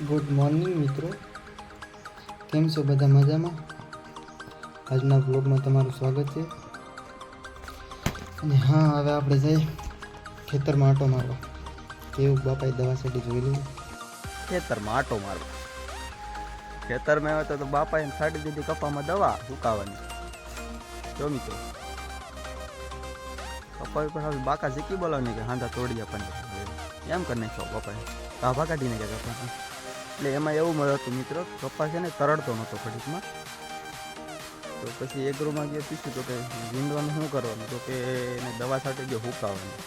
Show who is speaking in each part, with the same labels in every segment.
Speaker 1: Good morning મિત્રો. કેમ છો બધા મજામાં? આજના બ્લોગમાં તમારું સ્વાગત છે. અને હા, હવે આપણે જઈએ ખેતરમાં આટો મારવા. કેવું બાપાએ દવા છાંટી જોઈ લીધું?
Speaker 2: ખેતરમાં આટો મારવો. ખેતરમાં આવ્યો તો બાપાએ છાંટી દીધી કપામાં દવા સુકાવાની. જો મિત્રો. પપ્પા ઉપર બાકા ઝીકી બોલાવની કે હાંધા તોડી આપણને એમ કરી નાખ્યો બાપાએ. કાભા કાઢીને કે કપા એટલે એમાં એવું મળ્યું હતું મિત્ર કપા છે ને તરડતો નહોતો ખડીકમાં. તો પછી એગ્રોમાં જે પૂછ્યું તો કે ઝીંડવાનું શું કરવાનું? તો કે એને દવા સાથે જે હુકાવવાની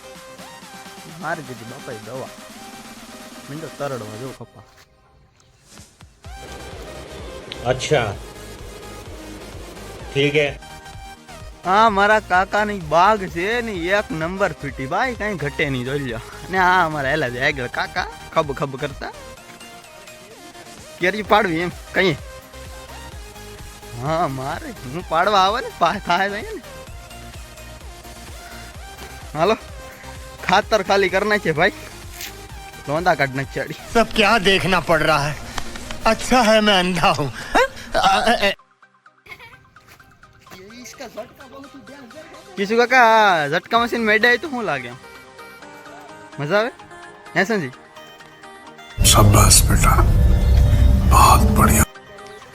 Speaker 2: મારી દીધી બાપા દવા. મિત્રો તરડવા જો કપા
Speaker 3: અચ્છા. ઠીક હે
Speaker 2: હા મારા કાકાની બાગ છે ને એક નંબર ફીટી. ભાઈ કઈ ઘટે નહીં જોઈ લો અને હા અમારા એલા આગળ કાકા ખબ ખબ કરતા. કેરી પાડવી એમ કઈ? હા મારે હું પાડવા આવે ને થાય નહીં ને. હાલો ખાતર ખાલી કર નાખીએ ભાઈ. લોંદા કાઢ નાખી
Speaker 4: સબ ક્યા દેખના પડ રહા હૈ અચ્છા હૈ મેં અંધા હું
Speaker 2: કિશુ કાકા ઝટકા મશીન મેડાય તો શું લાગે મજા આવે? હે સંજી?
Speaker 5: શાબાશ બેટા. बहुत बढ़िया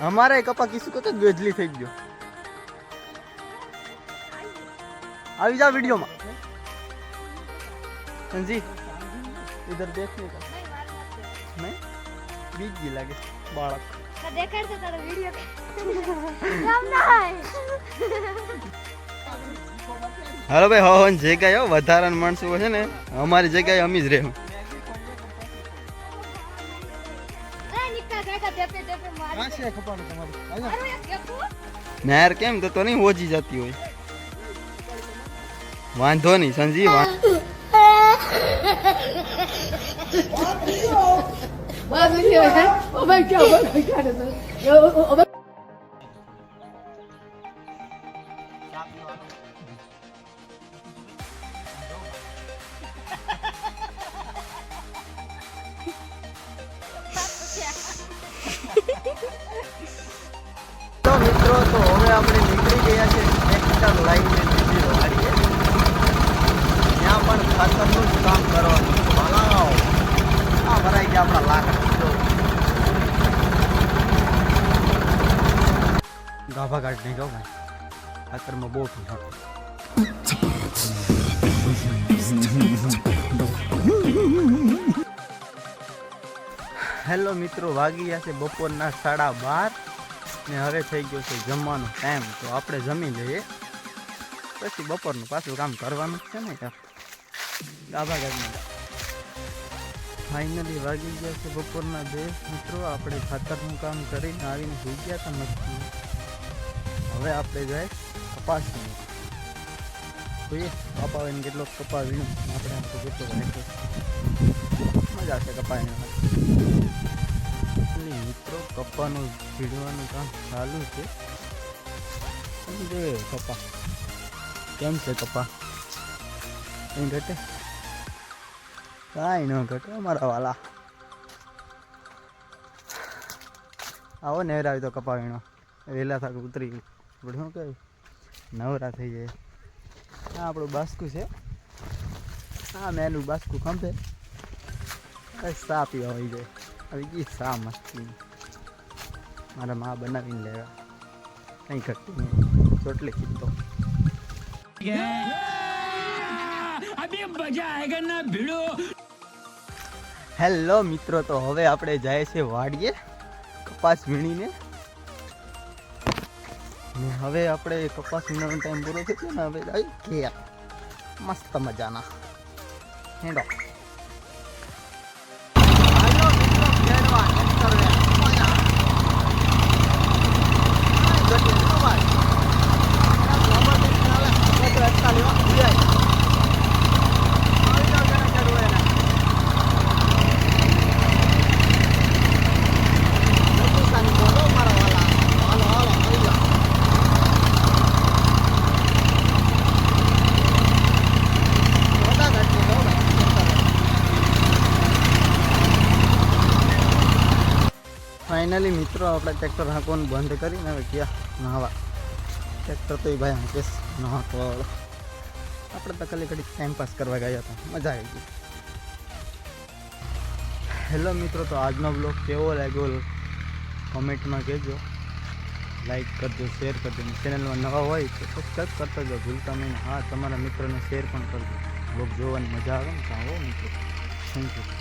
Speaker 2: हमारा કપા કિસુ કો ગજલી થઈ ગયો. આવી જા વિડીયોમાં. સંજી इधर देखने का मैं बीज भी लगे
Speaker 6: बालक દેખાડ તો તારો વિડિયો. રામ
Speaker 2: હાલો ભાઈ હો જગ્યાએ વધારાના માણસો છે ને અમારી જગ્યાએ અમી જ રહેવું. નહેર કેમ તો તો નહીં ઓજી જતી હોય વાંધો નહીં સંજીવ વાં- આપણે નીકળી ગયા છે નેક્સ્ટ લાઈનને બીજી વાડીએ. ત્યાં પણ ખાતરનું જ કામ કરવાનું છે. આ ભરાઈ ગયા આપણા લાકડા. ગાભા કાઢ નહીં ગયો ભાઈ. ખાતરમાં બહુ ફૂલ હેલો મિત્રો, વાગી ગયા છે બપોરના સાડા બાર. ને હવે થઈ ગયો છે જમવાનો ટાઈમ તો આપણે જમી લઈએ. પછી બપોરનું પાછું કામ કરવાનું જ છે ને યાર. ડાબા ગાડમાં ફાઇનલી વાગી ગયા છે બપોરના બે. મિત્રો, આપણે ખાતરનું કામ કરીને આવીને સુઈ ગયા હતા મસ્તી. હવે આપણે જાય કપાસનું. જોઈએ કપા આવીને કેટલો કપા વીણું. આપણે આમ તો કેટલો રાખીએ મજા છે કપા વીણવાની એટલે કપાનું ભીડવાનું કામ ચાલુ છે. જોઈએ કપા કેમ છે કપ્પા કંઈ ઘટે? કાંઈ ન ઘટે અમારા વાલા. આવો ને આવી તો કપા વીણો વહેલા થાક ઉતરી આપણે શું કહે નવરા થઈ જાય. આ આપણું બાસ્કું છે. હા મેનું બાસ્કું ખંભે. સા પીવા હોય જાય આવી ગઈ સા મસ્તી મારા મા બનાવીને લેવા. કંઈ ઘટતું નહીં રોટલી કીધો. હેલો મિત્રો, તો હવે આપણે જાય છે વાડીએ કપાસ વીણીને. ને હવે આપણે કપાસ વીણવાનો ટાઈમ પૂરો થઈ ગયો ને હવે જાય ઘેર. મસ્ત મજાના. હેડો. ફાઇનલી મિત્રો આપણે ટ્રેક્ટર હાંકવાનું બંધ કરીને હવે ક્યાં નહાવા. ટ્રેક્ટર તો એ ભાઈ હાંકેશ નહાકવાવાળો આપણે તો ખાલી ઘડી ટાઈમ પાસ કરવા ગયા હતા. મજા આવી ગઈ. હેલો મિત્રો, તો આજનો બ્લોગ કેવો લાગ્યો? કોમેન્ટમાં કહેજો. લાઈક કરજો શેર કરજો. ચેનલમાં નવા હોય તો સબસ્ક્રાઈબ કરતા જાઓ. ભૂલતા નહીં. હા, તમારા મિત્રોને શેર પણ કરજો. બ્લોગ જોવાની મજા આવે ને? આવો મિત્રો. Thank you